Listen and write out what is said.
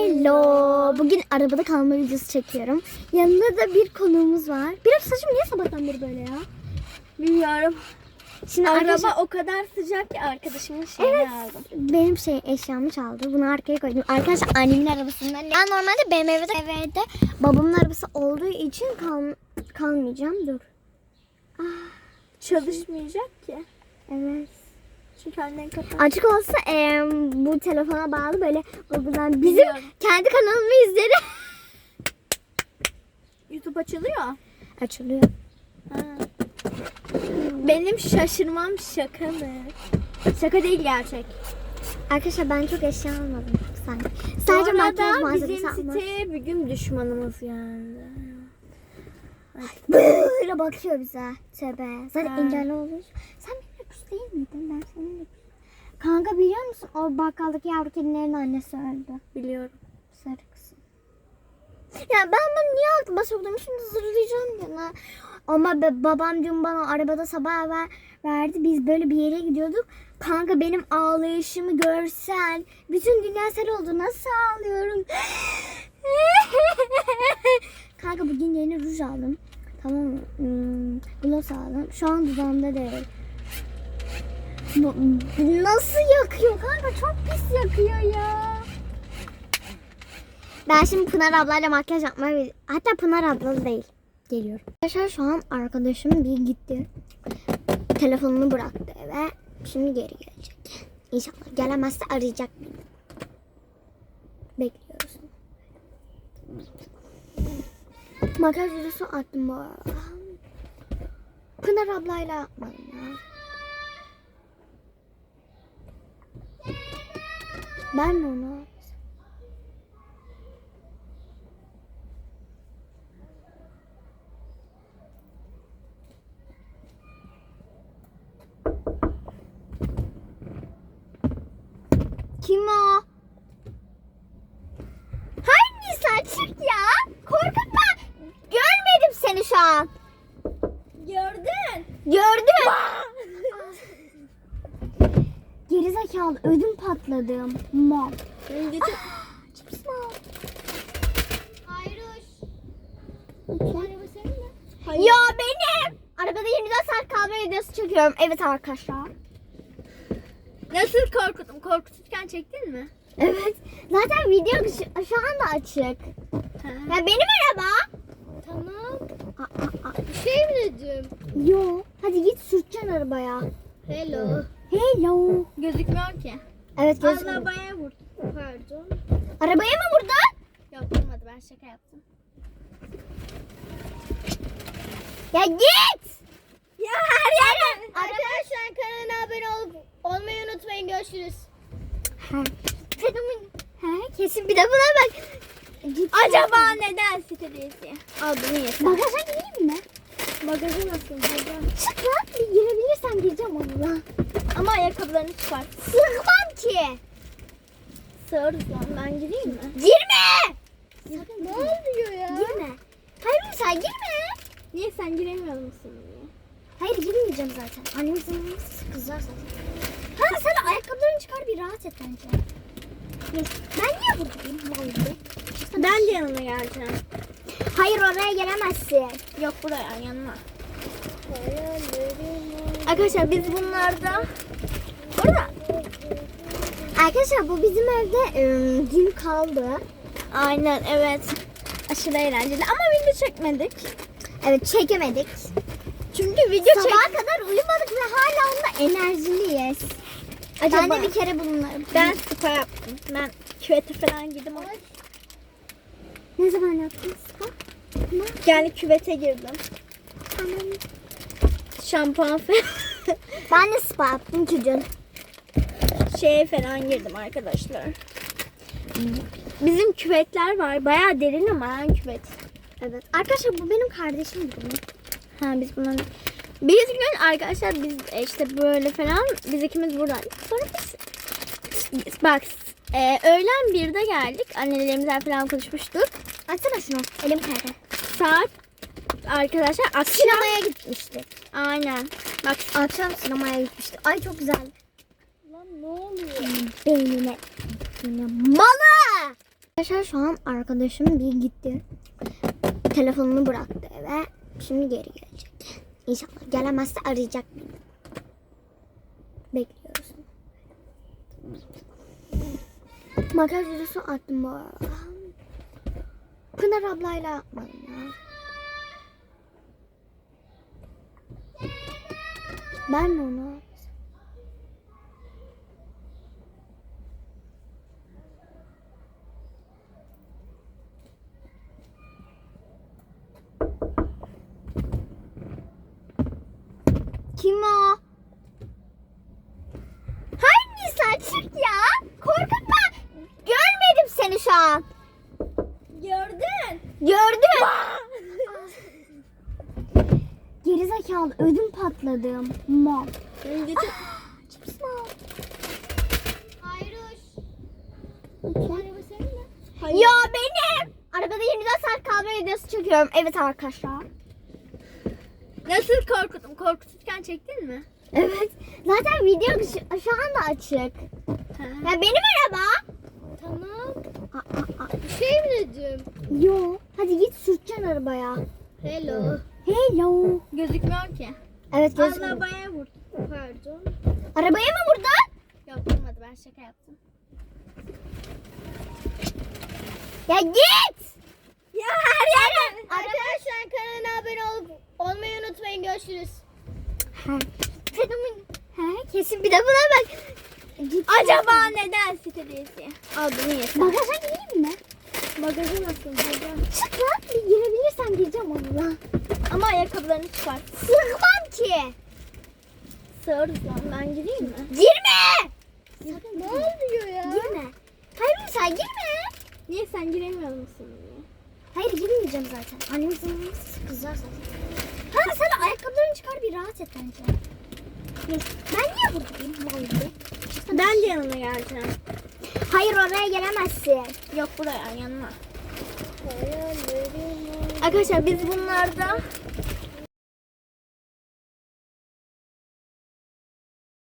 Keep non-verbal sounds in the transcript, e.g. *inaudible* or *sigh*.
Hello. Bugün arabada kalma videosu çekiyorum. Yanında da bir konuğumuz var. Benim saçım niye sabahtan beri böyle ya? Bilmiyorum. Şimdi Araba arkadaşlar o kadar sıcak ki arkadaşımın şeyini Evet. aldım. benim şey eşyamı çaldı. Bunu arkaya koydum. Arkadaşlar annemin arabasından. Ben normalde BMW'de BMW'de babamın arabası olduğu için kal, kalmayacağım. Dur. Çalışmayacak ki. Evet. Çünkü annen kapat. Açık olsa eee, bu telefona bağlı böyle Google'dan bizim Biliyorum. kendi kanalımı izlerim. YouTube açılıyor. Açılıyor. Ha. Benim şaşırmam şaka mı? Şaka değil gerçek. Arkadaşlar ben çok eşya almadım sanki. Sadece makyaj malzemesi bizim almadım. siteye bir gün düşmanımız yani. Böyle bakıyor bize. Tövbe. Zaten engelli için. Sen değil miydin? Ben senin öküz. Kanka biliyor musun? O bakkaldaki yavru kedilerin annesi öldü. Biliyorum. Sarı kızım. Ya ben bunu niye altıma soktum? Şimdi zırlayacağım yana. Ama be- babam dün bana arabada sabah haber verdi. Biz böyle bir yere gidiyorduk. Kanka benim ağlayışımı görsen. Bütün dünya sel oldu. Nasıl ağlıyorum? *laughs* Kanka bugün yeni ruj aldım. Tamam mı? Hmm, gloss aldım. Şu an dudağımda değil. Nasıl yakıyor kanka? Çok pis yakıyor ya. Ben şimdi Pınar ablayla makyaj yapmaya hatta Pınar abla değil. Geliyorum. Arkadaşlar şu an arkadaşım bir gitti. Telefonunu bıraktı eve. Şimdi geri gelecek. İnşallah gelemezse arayacak beni. Bekliyoruz. Makyaj videosu attım bu arada. Pınar ablayla yapmadım ya. Ben onu Kim o? Hangisi açık ya? Korkutma. Görmedim seni şu an. Gördün. Gördüm. Gerizekalı ödüm patladım. Mal. Getir. Cips mal. Hayruş. Araba senin mi? Hayır. Ya benim. Arabada 24 saat kalma videosu çekiyorum. Evet arkadaşlar. Nasıl korkuttum? Korkuturken çektin mi? Evet. Zaten video şu, şu anda açık. Ha. Ya benim araba. Tamam. Aa, aa, aa. Bir şey mi dedim? Yo. Hadi git sürteceksin arabaya. Hello. Hello. Gözükmüyor ki. Evet gözüküyor. Arabaya vur. Pardon. Arabaya mı vurdun? Yapmadı ben şaka yaptım. Ya git. Ya her yerden. Arkadaşlar kanalına abone olup olmayı unutmayın. Görüşürüz. Ha. Fenomen. Ha, kesin bir de buna bak. Git. Acaba neden sitedeyiz ya? Al bunu ye. Bagaja gireyim mi? Bagajı nasıl burada? Çık lan. Bir girebilirsem gireceğim onunla. Ama ayakkabılarını çıkart. Sığmam ki. Sığarız lan ben gireyim mi? Girme. Ne oluyor ya? Girme. Hayır sen girme. Niye sen giremiyor musun diye? Hayır girmeyeceğim zaten. Annem sana kızar zaten. Ha sen ayakkabılarını çıkar bir rahat et bence. Dur. Ben niye buradayım? Vallahi. Ben de yanına geleceğim. Hayır oraya gelemezsin. Yok buraya yanına. Arkadaşlar biz bunlarda Burada. Arkadaşlar bu bizim evde ım, dün kaldı. Aynen evet. Aşırı eğlenceli ama video çekmedik. Evet çekemedik. Çünkü video çek. Sabaha kadar uyumadık ve hala onunla enerjiliyiz. Acaba Ben de bir kere bulunlarım. ben spa yaptım. Ben küvete falan girdim. Ne zaman yaptın spa? Yani küvete girdim. Tamam. Şampuan falan. Ben de spa yaptım çocuğun. şeye falan girdim arkadaşlar. Bizim küvetler var. Bayağı derin ama ha küvet. Evet. Arkadaşlar bu benim kardeşim gibi. Ha biz bunları... Bir gün arkadaşlar biz işte böyle falan biz ikimiz buradaydık. Sonra biz bak e, öğlen birde geldik. Annelerimizle falan konuşmuştuk. Açsana şunu. Elim kaydı. Saat arkadaşlar akşam. Sinemaya gitmiştik. Aynen. Bak Akşam sinemaya gitmiştik. Ay çok güzel. Lan ne oluyor? Beynine. Malı. Arkadaşlar şu an arkadaşım bir gitti. Telefonunu bıraktı eve. Şimdi geri gelecek. İnşallah gelemezse arayacak beni. Bekliyoruz. Makyaj videosu attım bu arada. Pınar ablayla yapmadım ya. Ben mi onu? Kim o? Hangisi açık ya? Korkutma. Görmedim seni şu an. Gördün. Gördüm. Gerizekalı ödüm patladım. Mal. Benim götür. Cips mal. Hayroş. Araba senin mi? Ya benim. Arabada 24 saat kalma videosu çekiyorum. Evet arkadaşlar. Nasıl korkuttum? Korkuturken çektin mi? Evet. Zaten video şu, şu anda açık. Ya benim araba. Tamam. Aa, aa, aa. Bir şey mi dedim? Yo. Hadi git sürteceksin arabaya. Hello. Hello. Gözükmüyor ki. Evet gözüküyor. Arabaya vur. Pardon. Arabaya mı vurdun? Yok vurmadı ben şaka yaptım. Ya git. Ya her yerden. Arkadaşlar kanalına abone olup olmayı unutmayın. Görüşürüz. Ha. Fenomen. Ha, kesin bir de buna bak. Git. Acaba neden sitedeyiz diye. Al bunu yeter. Bagaja gireyim mi? Bagajı nasıl? Bagaj. Çık lan. Bir girebilirsem gireceğim onunla. Ama ayakkabılarını çıkart. Sığmam ki. Sığarız lan. Ben gireyim mi? Girme. Ne oluyor ya? Girme. Hayır sen girme. Niye sen giremiyor musun? diye? Hayır girmeyeceğim zaten. Annem sana kızar zaten. Ha sen ayakkabılarını çıkar bir rahat et bence. Ben niye buradayım? Vallahi. Ben de yanına geleceğim. Hayır oraya gelemezsin. Yok buraya yanına. Arkadaşlar biz bunlarda